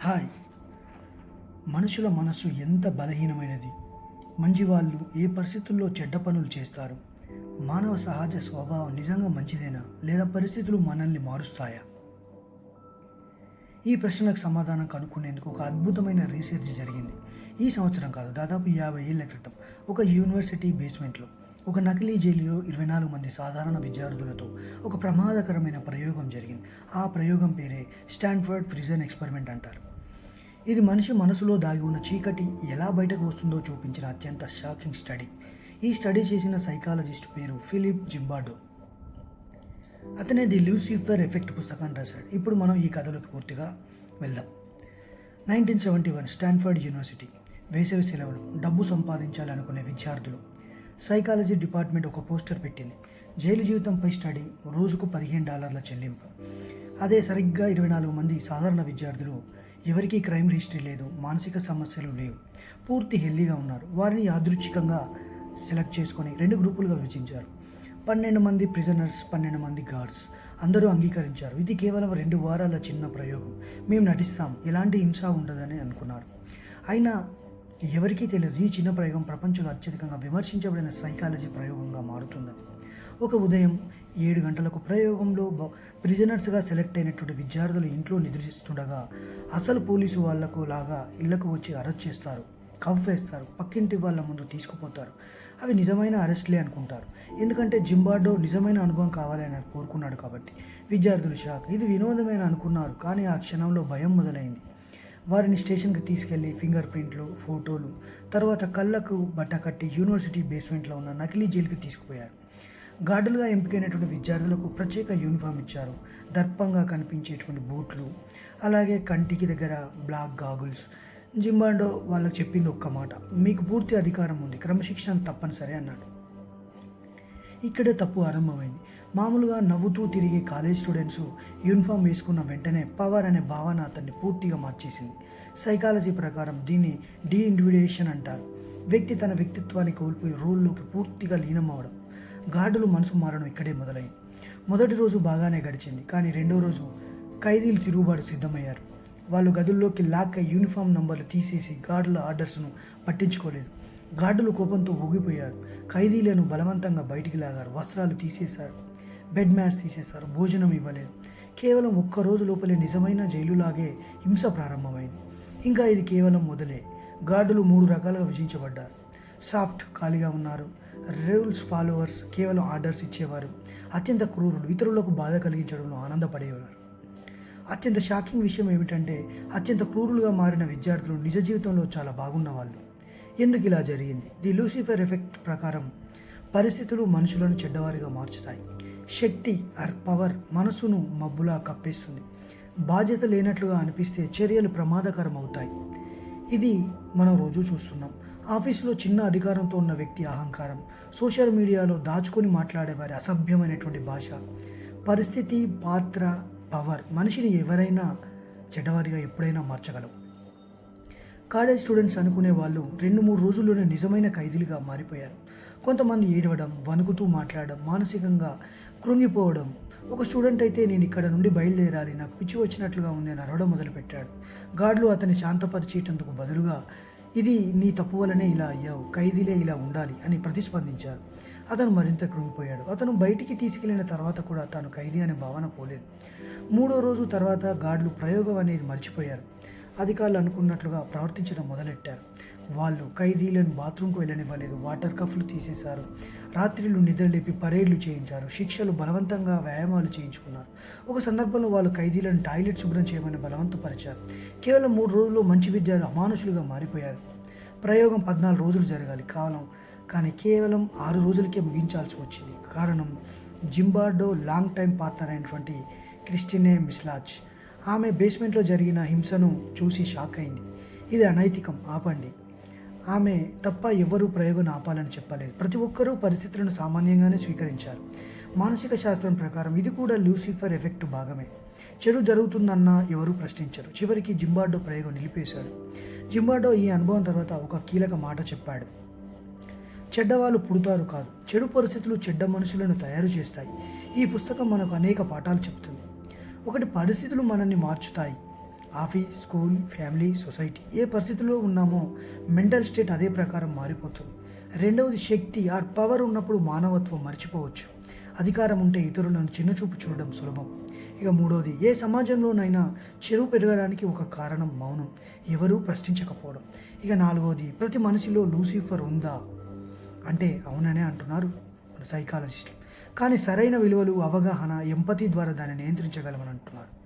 Hi. మనుషుల మనస్సు ఎంత బలహీనమైనది. మంచి వాళ్ళు ఏ పరిస్థితుల్లో చెడ్డ పనులు చేస్తారు? మానవ సహజ స్వభావం నిజంగా మంచిదేనా? లేదా పరిస్థితులు మనల్ని మారుస్తాయా? ఈ ప్రశ్నలకు సమాధానం కనుక్కునేందుకు ఒక అద్భుతమైన రీసెర్చ్ జరిగింది. ఈ సంవత్సరం కాదు దాదాపు యాభై ఏళ్ళ క్రితం. ఒక యూనివర్సిటీ బేస్మెంట్లో ఒక నకిలీ జైలులో ఇరవై నాలుగు మంది సాధారణ విద్యార్థులతో ఒక ప్రమాదకరమైన ప్రయోగం జరిగింది. ఆ ప్రయోగం పేరే స్టాన్ఫర్డ్ ఫ్రిజన్ ఎక్స్పెరిమెంట్ అంటారు. ఇది మనిషి మనసులో దాగి ఉన్న చీకటి ఎలా బయటకు వస్తుందో చూపించిన అత్యంత షాకింగ్ స్టడీ. ఈ స్టడీ చేసిన సైకాలజిస్ట్ పేరు ఫిలిప్ జింబాడో అతనే ది లూసిఫర్ ఎఫెక్ట్ పుస్తకాన్ని రాశాడు. ఇప్పుడు మనం ఈ కథలోకి పూర్తిగా వెళ్దాం. Nineteen seventy one Stanford university వేసవి సెలవులు డబ్బు సంపాదించాలనుకునే విద్యార్థులు. సైకాలజీ డిపార్ట్మెంట్ ఒక పోస్టర్ పెట్టింది. జైలు జీవితంపై స్టడీ రోజుకు పదిహేను డాలర్ల చెల్లింపు. అదే సరిగ్గా ఇరవై నాలుగు మంది సాధారణ విద్యార్థులు ఎవరికీ క్రైమ్ హిస్టరీ లేదు మానసిక సమస్యలు లేవు. పూర్తి హెల్దీగా ఉన్నారు. వారిని యాదృచ్ఛికంగా సెలెక్ట్ చేసుకొని రెండు గ్రూపులుగా విభజించారు. పన్నెండు మంది ప్రిజనర్స్ పన్నెండు మంది గార్డ్స్. అందరూ అంగీకరించారు. ఇది కేవలం రెండు వారాల చిన్న ప్రయోగం. మేము నటిస్తాం. ఎలాంటి హింస ఉండదని అనుకున్నారు. అయినా ఎవరికీ తెలియదు. ఈ చిన్న ప్రయోగం ప్రపంచంలో అత్యధికంగా విమర్శించబడిన సైకాలజీ ప్రయోగంగా మారుతుందని ఒక ఉదయం ఏడు గంటలకు ప్రయోగంలో బ- ప్రిజనర్స్గా సెలెక్ట్ అయినటువంటి విద్యార్థులు ఇంట్లో నిద్రిస్తుండగా అసలు పోలీసు వాళ్ళకు లాగా ఇళ్ళకు వచ్చి అరెస్ట్ చేస్తారు కవ్వేస్తారు పక్కింటి వాళ్ళ ముందు తీసుకుపోతారు. అవి నిజమైన అరెస్ట్లే అనుకుంటారు. ఎందుకంటే జింబార్డో నిజమైన అనుభవం కావాలని కోరుకున్నాడు కాబట్టి విద్యార్థులు షాక్. ఇది వినోదమైన అనుకున్నారు కానీ ఆ క్షణంలో భయం మొదలైంది. వారిని స్టేషన్కి తీసుకెళ్ళి ఫింగర్ ప్రింట్లు ఫోటోలు తర్వాత కళ్ళకు బట్ట కట్టి యూనివర్సిటీ బేస్మెంట్లో ఉన్న నకిలీ జైలుకి తీసుకుపోయారు. గార్డులుగా ఎంపికైనటువంటి విద్యార్థులకు ప్రత్యేక యూనిఫామ్ ఇచ్చారు. దర్పంగా కనిపించేటువంటి బూట్లు అలాగే కంటికి దగ్గర బ్లాక్ గాగుల్స్. జింబాండో వాళ్ళకి చెప్పింది ఒక్క మాట మీకు పూర్తి అధికారం ఉంది క్రమశిక్షణ తప్పనిసరి అన్నాడు. ఇక్కడే తప్పు ఆరంభమైంది. మామూలుగా నవ్వుతూ తిరిగే కాలేజ్ స్టూడెంట్స్ యూనిఫామ్ వేసుకున్న వెంటనే పవర్ అనే భావన అతన్ని పూర్తిగా మార్చేసింది. సైకాలజీ ప్రకారం దీన్ని డీ ఇండివిడేషన్ అంటారు. వ్యక్తి తన వ్యక్తిత్వాన్ని కోల్పోయి రోల్లోకి పూర్తిగా లీనం అవడం గార్డులు మనసు మారడం ఇక్కడే మొదలైంది. మొదటి రోజు బాగానే గడిచింది కానీ రెండో రోజు ఖైదీలు తిరుగుబాటు సిద్ధమయ్యారు. వాళ్ళు గదుల్లోకి లాక్ అయి యూనిఫామ్ నంబర్లు తీసేసి గార్డుల ఆర్డర్స్ను పట్టించుకోలేదు. గార్డులు కోపంతో ఊగిపోయారు. ఖైదీలను బలవంతంగా బయటికి లాగారు వస్త్రాలు తీసేశారు బెడ్ మ్యాట్స్ తీసేశారు భోజనం ఇవ్వలేదు. కేవలం ఒక్క రోజు లోపలే నిజమైన జైలులాగే హింస ప్రారంభమైంది. ఇంకా ఇది కేవలం మొదలే. గార్డులు మూడు రకాలుగా విభజించబడ్డారు. సాఫ్ట్ ఖాళీగా ఉన్నారు. రూల్స్ ఫాలోవర్స్ కేవలం ఆర్డర్స్ ఇచ్చేవారు. అత్యంత క్రూరులు ఇతరులకు బాధ కలిగించడంలో ఆనందపడేవారు. అత్యంత షాకింగ్ విషయం ఏమిటంటే అత్యంత క్రూరులుగా మారిన విద్యార్థులు నిజ జీవితంలో చాలా బాగున్నవాళ్ళు. ఎందుకు ఇలా జరిగింది? ది లూసిఫర్ ఎఫెక్ట్ ప్రకారం పరిస్థితులు మనుషులను చెడ్డవారిగా మార్చుతాయి. శక్తి ఆర్ పవర్ మనసును మబ్బులా కప్పేస్తుంది. బాధ్యత లేనట్లుగా అనిపిస్తే చర్యలు ప్రమాదకరం అవుతాయి ఇది మనం రోజు చూస్తున్నాం. ఆఫీసులో చిన్న అధికారంతో ఉన్న వ్యక్తి అహంకారం. సోషల్ మీడియాలో దాచుకొని మాట్లాడే వారి అసభ్యమైనటువంటి భాష. పరిస్థితి పాత్ర పవర్ మనిషిని ఎవరైనా చెడ్డవారిగా ఎప్పుడైనా మార్చగలవు కాలేజ్ స్టూడెంట్స్ అనుకునే వాళ్ళు రెండు మూడు రోజుల్లోనే నిజమైన ఖైదీలుగా మారిపోయారు. కొంతమంది ఏడవడం వణుకుతూ మాట్లాడడం మానసికంగా కృంగిపోవడం. ఒక స్టూడెంట్ అయితే నేను ఇక్కడ నుండి బయలుదేరాలి నాకు పిచ్చి వచ్చినట్లుగా ఉంది అని అరవడం మొదలుపెట్టాడు. గాడ్లు అతన్ని శాంతపరిచేటందుకు బదులుగా ఇది నీ తప్పు వల్లనే ఇలా అయ్యావు ఖైదీలే ఇలా ఉండాలి అని ప్రతిస్పందించారు. అతను మరింత కృంగిపోయాడు. అతను బయటికి తీసుకెళ్ళిన తర్వాత కూడా తాను ఖైదీ అనే భావన పోలేదు. మూడో రోజు తర్వాత గాడ్లు ప్రయోగం అనేది మర్చిపోయారు. అధికారులు అనుకున్నట్లుగా ప్రవర్తించడం మొదలెట్టారు. వాళ్ళు ఖైదీలను బాత్రూంకు వెళ్ళనివ్వలేదు వాటర్ కఫ్లు తీసేశారు. రాత్రిళ్ళు నిద్రలేపి పరేడ్లు చేయించారు. శిక్షలు బలవంతంగా వ్యాయామాలు చేయించుకున్నారు. ఒక సందర్భంలో వాళ్ళు ఖైదీలను టాయిలెట్ శుభ్రం చేయమని బలవంతపరిచారు. కేవలం మూడు రోజుల్లో మంచి విద్యార్థులు అమానుషులుగా మారిపోయారు. ప్రయోగం పద్నాలుగు రోజులు జరగాలి కాలం కానీ కేవలం ఆరు రోజులకే ముగించాల్సి వచ్చింది. కారణం జింబార్డో లాంగ్ టైం పార్ట్నర్ అయినటువంటి క్రిస్టినే మిస్లాజ్ ఆమె బేస్మెంట్లో జరిగిన హింసను చూసి షాక్ అయింది. ఇది అనైతికం ఆపండి. ఆమె తప్ప ఎవరూ ప్రయోగం ఆపాలని చెప్పలేదు. ప్రతి ఒక్కరూ పరిస్థితులను సామాన్యంగానే స్వీకరించారు. మానసిక శాస్త్రం ప్రకారం ఇది కూడా లూసిఫర్ ఎఫెక్ట్ భాగమే. చెడు జరుగుతుందన్న ఎవరూ ప్రశ్నించరు. చివరికి జింబార్డో ప్రయోగం నిలిపేశాడు. జింబార్డో ఈ అనుభవం తర్వాత ఒక కీలక మాట చెప్పాడు. చెడ్డవాళ్ళు పుడతారు కాదు. చెడు పరిస్థితులు చెడ్డ మనుషులను తయారు చేస్తాయి. ఈ పుస్తకం మనకు అనేక పాఠాలు చెప్తుంది ఒకటి పరిస్థితులు మనల్ని మార్చుతాయి. ఆఫీస్ స్కూల్ ఫ్యామిలీ సొసైటీ ఏ పరిస్థితిలో ఉన్నామో మెంటల్ స్టేట్ అదే ప్రకారం మారిపోతుంది. రెండవది శక్తి ఆర్ పవర్ ఉన్నప్పుడు మానవత్వం మర్చిపోవచ్చు. అధికారం ఉంటే ఇతరులను చిన్నచూపు చూడడం సులభం. ఇక మూడవది ఏ సమాజంలోనైనా చెరువు పెరగడానికి ఒక కారణం మౌనం. ఎవరూ ప్రశ్నించకపోవడం. ఇక నాలుగవది ప్రతి మనిషిలో లూసిఫర్ ఉందా? అంటే అవుననే అంటున్నారు సైకాలజిస్ట్లు సైకాలజిస్టులు. కానీ సరైన విలువలు అవగాహన ఎంపతి ద్వారా దాన్ని నియంత్రించగలమని అంటున్నారు.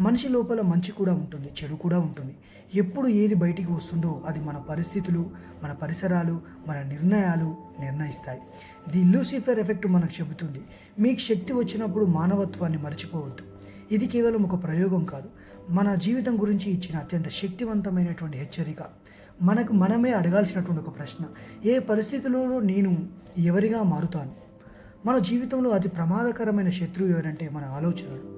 మనిషి లోపల మంచి కూడా ఉంటుంది చెడు కూడా ఉంటుంది. ఎప్పుడు ఏది బయటికి వస్తుందో అది మన పరిస్థితులు మన పరిసరాలు మన నిర్ణయాలు నిర్ణయిస్తాయి. ది లూసిఫర్ ఎఫెక్ట్ మనకు చెబుతుంది మీకు శక్తి వచ్చినప్పుడు మానవత్వాన్ని మర్చిపోవద్దు. ఇది కేవలం ఒక ప్రయోగం కాదు. మన జీవితం గురించి ఇచ్చిన అత్యంత శక్తివంతమైనటువంటి హెచ్చరిక. మనకు మనమే అడగాల్సినటువంటి ఒక ప్రశ్న ఏ పరిస్థితులలో నేను ఎవరిగా మారుతాను? మన జీవితంలో అతి ప్రమాదకరమైన శత్రువు ఎవరంటే మన ఆలోచనలు.